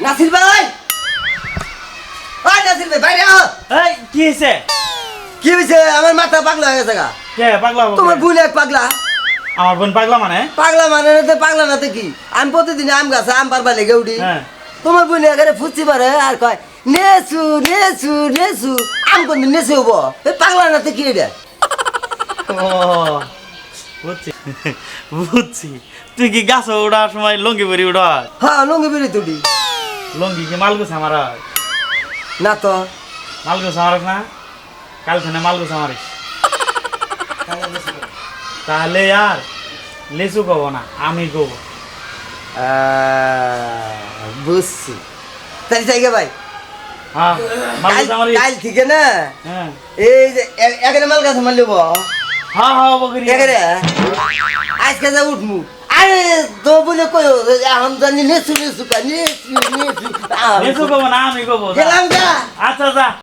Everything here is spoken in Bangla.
নাসির ভাই! ওই নাসির ভাই বাইরে আহ! এই কি হয়েছে কি হয়েছে আমার মাথা পাগলা হয়ে গেছে গা। কে পাগলা তোমার? বোন এক পাগলা। আমার বোন পাগলা মানে? পাগলা মানে না তো পাগলা না তো কি? আমি প্রতিদিন আম গাছে আম পারবা লেগে উঠি। হ্যাঁ। তোমার বোন এখানে ফুচি পারে আর কয় নেসু নেসু নেসু আম কোন নেসু হব? এ পাগলা না তো কি এটা? ও বুঝছি বুঝছি তুই কি গাছ ওড়ার সময় লঙ্গি পরি উড়া হ্যাঁ লঙ্গি বেরি তুলি। লঙ্গি কি মালগুছ আমার না তো। মালগুছ আমার না? কাল থেকে মালগুছ আমারিস তাহলে আর লিচু কব না আমি কব। বুঝছি। তাই জায়গা ভাই। হ্যাঁ কাল থেকে না? হ্যাঁ। এই যে এখানে মাল গাছ মারলিব হ্যাঁ হ্যাঁ আজকে যা উঠমু। আরে তো বলে কই এখন জানি নেসু নেসু কা নেসু নেসু আহ, লিচু কব না আমি কব গেলাম যা। আচ্ছা যা